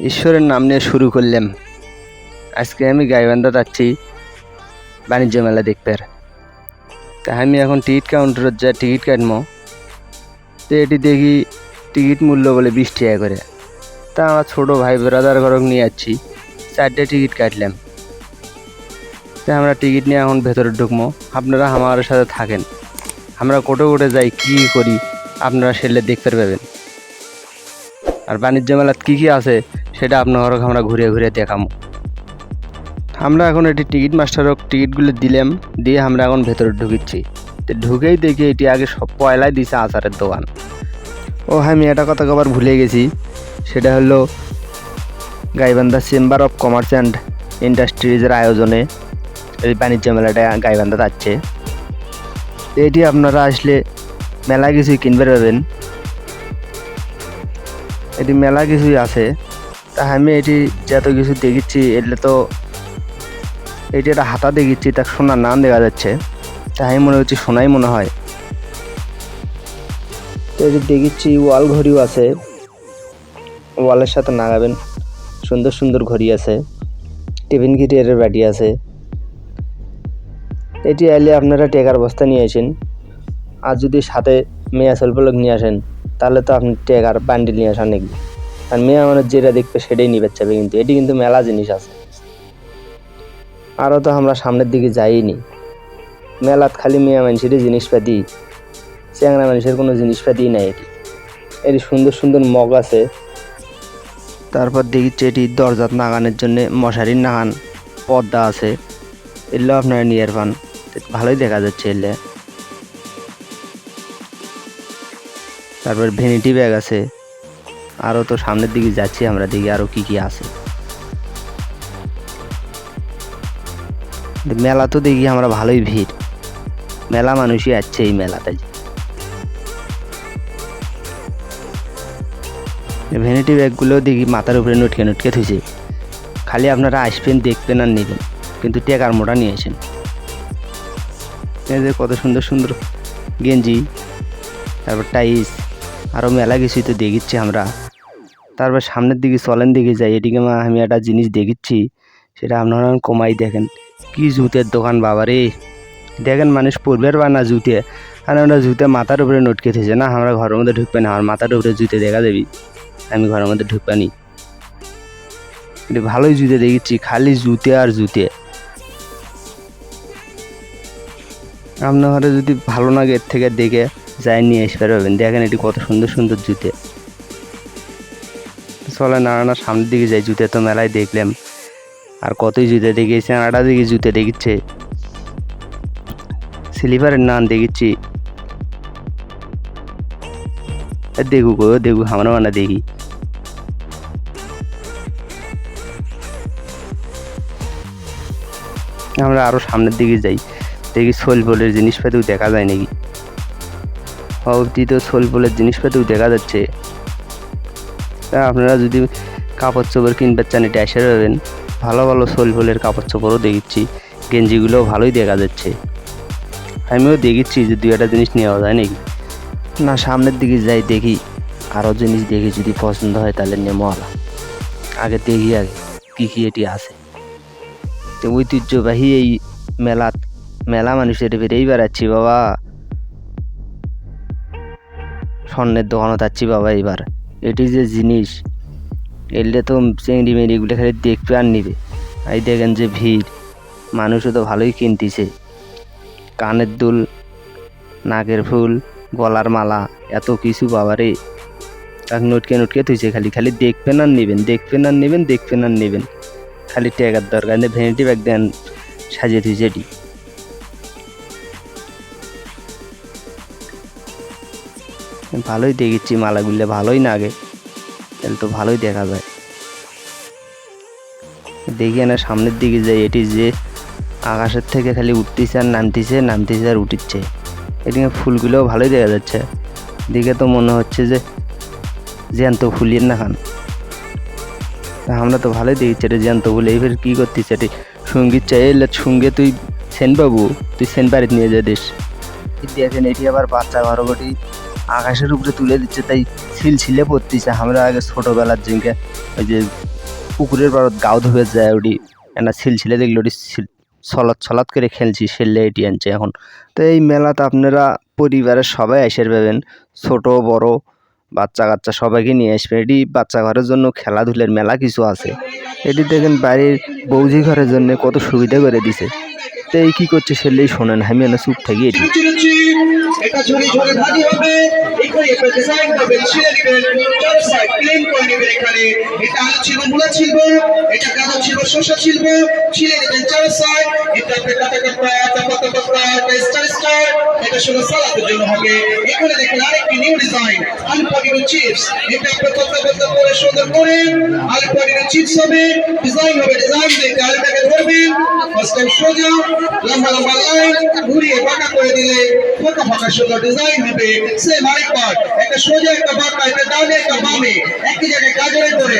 ঈশ্বরের নাম নিয়ে শুরু করলাম। আজকে আমি গাইবান্ধা যাচ্ছি বাণিজ্য মেলা দেখতে। তা আমি এখন টিকিট কাউন্টারত যা টিকিট কাটবো তো এটি দেখি টিকিট মূল্য বলে বিশ টাকা করে। তা আমার ছোটো ভাই ব্রাদার ঘরক নিয়ে যাচ্ছি, চারটে টিকিট কাটলাম। তা আমরা টিকিট নিয়ে এখন ভেতরে ঢুকবো আপনারা আমার সাথে থাকেন। আমরা কোটে কোটে যাই, কী করি, আপনারা সেলে দেখতে পাবেন আর বাণিজ্য মেলাত কী কী আছে সেটা আপনার আমরা ঘুরে ঘুরে দেখামো। আমরা এখন এটি টিকিট মাস্টারক টিকিটগুলো দিলাম, দিয়ে আমরা এখন ভেতরে ঢুকিচ্ছি তো ঢুকেই দেখি এটি আগে সব পয়লাই দিছে আচারের দোকান। ও হ্যাঁ আমি এটা কথা আবার ভুলে গেছি। সেটা হলো Gaibandha chamber of commerce and ইন্ডাস্ট্রিজের আয়োজনে এই বাণিজ্য মেলাটা গাইবান্ধা যাচ্ছে। এটি আপনারা আসলে মেলা কিছুই কিনবে পাবেন। এটি মেলা কিছুই আছে। তা আমি এটি যত কিছু দেখিচ্ছি এলে তো এটি একটা হাতা দেখিচ্ছি তা সোনার নাম দেখা যাচ্ছে। তা আমি মনে হচ্ছে সোনাই মনে হয়। তো এটি দেখিচ্ছি ওয়াল ঘড়িও আছে। ওয়ালের সাথে নাগাবেন, সুন্দর সুন্দর ঘড়ি আছে। টিফিন গিটারের ব্যাটি আছে। এটি এলে আপনারা টেকার বস্তা নিয়ে আসেন। আর যদি সাথে মেয়া স্বল্পলোক নিয়ে আসেন, তাহলে তো আপনি টেকার বান্ডিল নিয়ে আসেন নাকি? আর মেয়ে মানে যেটা দেখবে সেটাই নিবে চাবে কিন্তু, এটি কিন্তু মেলা জিনিস আছে। আরও তো আমরা সামনের দিকে যাইনি। মেলাত খালি মেয়া মানুষেরই জিনিসপাতি, চ্যাংরা মানুষের কোনো জিনিসপাতি নাই এটি। এটি সুন্দর সুন্দর মগ আছে। তারপর দেখিচ্ছে এটি দরজাত নাগানের জন্য মশারির নাগান পর্দা আছে। এগুলো আপনারা নিয়ে পান। ভালোই দেখা যাচ্ছে এলে। তারপর ভ্যানিটি ব্যাগ আছে। আরও তো সামনের দিকে যাচ্ছি, আমরা দেখি আরও কি কি আছে। মেলা তো দেখি আমরা ভালোই ভিড়। মেলা মানুষই আসছে এই মেলাতে। ভ্যানিটি ব্যাগগুলো দেখি মাথার উপরে নটকে নটকে থুছে খালি আপনারা আসবেন দেখবেন আর নেবেন, কিন্তু টেকার মোটা নিয়ে আসেন। এই কত সুন্দর সুন্দর গেঞ্জি, তারপর টাইস আরও মেলা কিছুই তো দেখিচ্ছি আমরা। তারপর সামনের দিকে, চলেন দিকে যাই। এদিকে মা, আমি একটা জিনিস দেখিচ্ছি, সেটা আপনারা কমাই দেখেন। কি জুতের দোকান বাবা রে দেখেন মানুষ পড়বে বা না জুতে। আর আমরা জুতে মাথার উপরে নটকে থেছে না, আমরা ঘরের মধ্যে ঢুকবে না। আমার মাথার উপরে জুতে দেখা যাবি আমি ঘরের মধ্যে ঢুকবানি এটা ভালোই জুতে দেখিচ্ছি, খালি জুতে আর জুতে। আপনার ঘরে যদি ভালো লাগে, এর থেকে দেখে যাই, নিয়ে আসতে পারবেন দেখেন এটি কত সুন্দর সুন্দর জুতে। চলে না না, সামনের দিকে যাই, জুতে তো মেলায় দেখলাম। আর কতই জুতে দেখিয়েছে আটা দিকে জুতে দেখিচ্ছে। স্লিপারের নান দেখিচ্ছি। এ দেখু গো, দেখু আমরা মানে দেখি। আমরা আরও সামনের দিকে যাই। দেখি সোল বলের জিনিসপাতিও দেখা যায় নাকি? অবধি তো সোল বলের জিনিসপাতিও দেখা যাচ্ছে। তা আপনারা যদি কাপড় চোপড় কিনতে চান, এটা এসে পাবেন ভালো ভালো সোল বলের কাপড় চোপড়ও দেখিচ্ছি গেঞ্জিগুলোও ভালোই দেখা যাচ্ছে। আমিও দেখিচ্ছি যে দু একটা জিনিস নেওয়া যায় নাকি? না, সামনের দিকে যাই, দেখি। আরও জিনিস দেখি, যদি পছন্দ হয় তাহলে নেমো আলা আগে দেখি আগে, কী কী এটি আছে। তো ঐতিহ্যবাহী এই মেলা মেলা মানুষের বেড়েই বেড়াচ্ছি বাবা। স্বর্ণের দোকানও যাচ্ছি বাবা এবার এটি যে জিনিস, এলে তো চিংড়ি মেড়িগুলো খালি দেখবে আর নিবে। এই দেখেন যে ভিড়, মানুষও তো ভালোই কিনতিছে। কানের দুল, নাকের ফুল, গলার মালা, এত কিছু বাবারে। তাক নটকে নটকে তুইছে খালি খালি দেখবেন আর নেবেন, দেখবেন আর নেবেন, দেখবেন আর নেবেন। খালি টেকার দরকার ভ্যানিটি ব্যাগ দেন, সাজিয়ে তুই যেটি ভালোই দেখেছি মালাগুলো ভালোই লাগে তাহলে তো ভালোই দেখা যায়। দেখি না সামনের দিকে যাই, এটি যে আকাশের থেকে খালি উঠতেছে আর নামতেছে নামতেছে আর উঠিচ্ছে এদিকে ফুলগুলোও ভালোই দেখা যাচ্ছে। দেখে তো মনে হচ্ছে যে জ্যান্ত ফুলিয়ে না খান আমরা তো ভালোই দেখছি এটা জ্যান্ত ফুল। এইবার কী করতেছে এটি? সংগীত চাই, এলে সঙ্গে তুই সেন বাবু তুই সেন বাড়িতে নিয়ে যা দিস দেখেন, এটি আবার বাচ্চা ঘরগটি আকাশের উপরে তুলে দিচ্ছে, তাই ছিলছিলে পড়তেছে। আমরা আগে ছোটোবেলার দিনকে ওই যে পুকুরের পাড়ত গাও ধুয়ে যায় ওটি একটা ছিলছিলে দেখলে ওটি ছিল- ছলাৎ ছলাৎ করে খেলছি সেললে এটি আনছে এখন। তো এই মেলাতে আপনারা পরিবারের সবাই এসে পাবেন, ছোট, বড়, বাচ্চা কাচ্চা সবাইকে নিয়ে আসবেন এটি বাচ্চা ঘরের জন্য খেলাধুলার মেলা কিছু আছে। এটি দেখেন বাড়ির বৌজি ঘরের জন্য কত সুবিধা করে দিছে। তো এই কী করছে সেলেই শোনেন, আমি এনে চুপ থাকি এটি এখানে ডিজাইন আলু চিপস এটা আপনি কত কত করে সুন্দর করে আলু চিপস হবে ডিজাইন হবে ডিজাইন দিয়ে আলুটাকে ধরবেন ফার্স্ট টাইম সোজা, লম্বা লম্বা লাইন ঘুরিয়ে বাঁকা করে দিলে ফাঁকা ফাঁকা সোজা ডিজাইন হবে। সেম আরেক একটা সোজা, একটা বাঁকা, একটা ডানে, একটা বামে, একই জায়গায় গাজরে করে।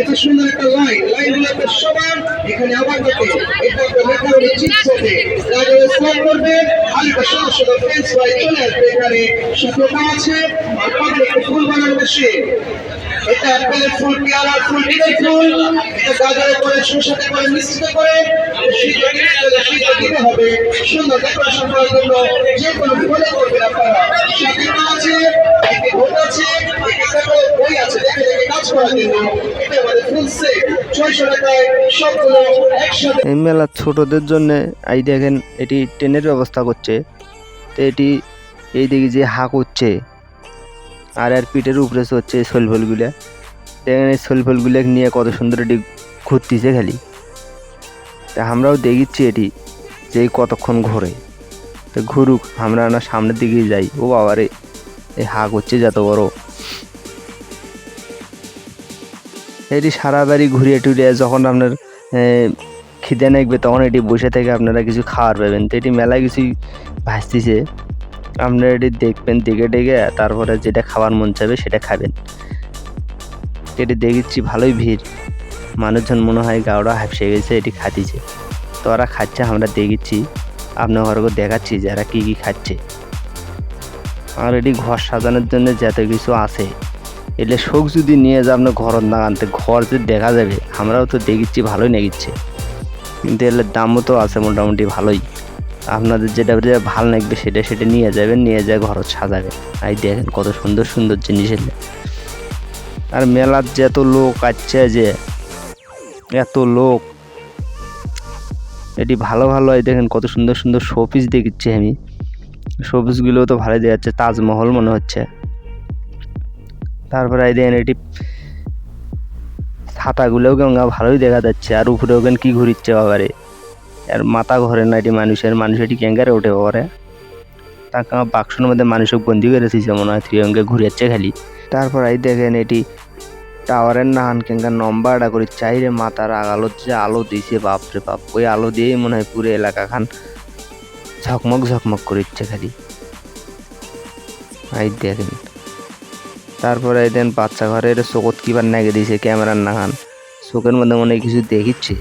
এটা সুন্দর একটা লাইন লাইন হলে একটা সমান, এখানে আবার কাটে শুকনো আছে ফুল বানানো বসে এটা আপেলের ফুল পেয়ারার ফুল ডিমের ফুল এটা করে শসাতে করে মিশ্রিত দিনে হবে সুন্দর ডেকোরেশন করার জন্য যে কোনো ফলে করবেন আপনারা। দেখে দেখে এই মেলা ছোটদের জন্য এই দেখেন, এটি ট্রেনের ব্যবস্থা করছে। তো এটি এই দিকে যে হা করছে, আর আর পিঠের উপরে হচ্ছে শৈলফলগুলা। দেখেন এই শৈলফলগুলো নিয়ে কত সুন্দর এটি ঘুরতেছে খালি। তা আমরাও দেখিচ্ছি এটি, যে এই কতক্ষণ ঘোরে। তো ঘুরুক, আমরা না সামনের দিকে যাই। ও বাবারে এই হা করছে যত বড়। এটি সারা বাড়ি ঘুরিয়ে টুরিয়ে যখন আপনার খিদে নেকবে তখন এটি বসে থেকে আপনারা কিছু খাওয়ার পাবেন। তো এটি মেলায় কিছুই ভাসতেছে। আপনারা এটি দেখবেন, দেখে দেখে তারপরে যেটা খাবার মন চাইবে সেটা খাবেন। এটি দেখেছি ভালোই ভিড়। মানুষজন মনে হয় গাওড়া হাফসে গেছে, এটি খাতিছে। তো ওরা খাচ্ছে, আমরা দেখেছি আপনার ঘরকে দেখাচ্ছি যারা কী কী খাচ্ছে। আর এটি ঘর সাজানোর জন্য যত কিছু আছে। এলে শোক যদি নিয়ে যা আপনার ঘর না আনতে ঘর যদি দেখা যাবে, আমরাও তো দেখিচ্ছি ভালোই নেগিচ্ছে কিন্তু এলে দামও তো আছে মোটামুটি ভালোই। আপনাদের যেটা যেটা ভালো লাগবে, সেটা সেটা নিয়ে যাবেন, নিয়ে যায় ঘর সাজাবে। এই দেখেন কত সুন্দর সুন্দর জিনিস এলে। আর মেলার যে এত লোক আসছে যে, এত লোক, এটি ভালো ভালো, এই দেখেন কত সুন্দর সুন্দর শোপিস দেখিচ্ছি আমি। শোপিসগুলোও তো ভালো দেখাচ্ছে, তাজমহল মনে হচ্ছে। তারপরে এই দেখেন এটি ছাতাগুলোও গঙ্গা ভালোই দেখা যাচ্ছে। আর উপরে ওখানে কি ঘুরিচ্ছে বাবারে। আর মাথা ঘরে না এটি মানুষের, মানুষ এটি ক্যাঙ্গারে ওঠে বাবারে। তাকে বাক্সর মধ্যে মানুষকে বন্দি করে দিয়েছে মনে হয় ত্রিয়ঙ্গে ঘুরেছে খালি। তারপর এই দেখেন এটি টাওয়ারের নাহান কেঙ্গা নম্বরটা করে চাইরে মাথার আলোর যে আলো দিছে বাপরে বাপ, ওই আলো দিয়েই মনে হয় পুরো এলাকা খান ঝকমক ঝকমক করিচ্ছে খালি। এই দেখেন। তারপরে দেন বাচ্চা ঘরের চোখত কিবার নাগে দিয়েছে ক্যামেরার নাগান। চোখের মধ্যে মনে কিছু দেখিচ্ছে।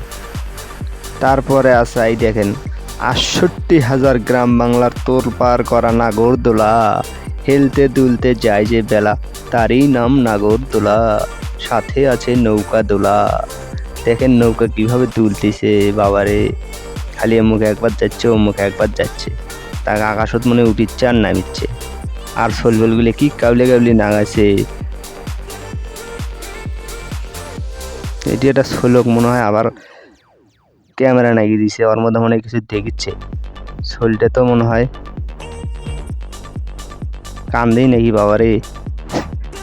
তারপরে আছে এই দেখেন, আটষট্টি হাজার গ্রাম বাংলার তোর পার করা নাগরদোলা। হেলতে দুলতে যায় যে বেলা, তারই নাম নাগরদোলা। সাথে আছে নৌকা দোলা। দেখেন নৌকা কীভাবে দুলতেছে, বাবারে। খালি মুখে একবার যাচ্ছে ও মুখে একবার যাচ্ছে। তাকে আকাশত মনে উঠিচ্ছে আর নামিচ্ছে। আর শোলবলগুলো কি কাবলে কাবলি নাগাছে এটি একটা শোলক, মনে হয় আবার ক্যামেরা নাগিয়ে দিছে ওর মধ্যে মনে কিছু দেখিচ্ছে। শোলটা তো মনে হয় কান্দেই নাকি, বাবারে।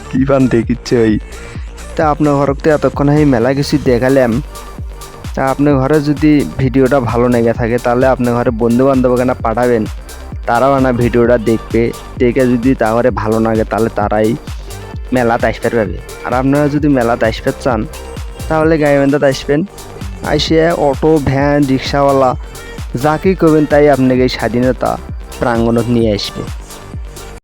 কি পান দেখিচ্ছে ওই তা আপনার ঘরতে এতক্ষণ আমি মেলা কিছু দেখালাম। তা আপনার ঘরে যদি ভিডিওটা ভালো লেগে থাকে, তাহলে আপনার ঘরে বন্ধু বান্ধব না পাঠাবেন। তারাও না ভিডিওটা দেখবে। দেখে যদি তাহলে ভালো লাগে, তাহলে তারাই মেলাতে আসবে পারবে। আর আপনারা যদি মেলাতে আসতে চান, তাহলে গাইবান্ধাতে আসবেন। আইসে অটো, ভ্যান, রিক্সাওয়ালা, যাকেই করবেন তাই আপনাকে স্বাধীনতা প্রাঙ্গণত নিয়ে আসবে।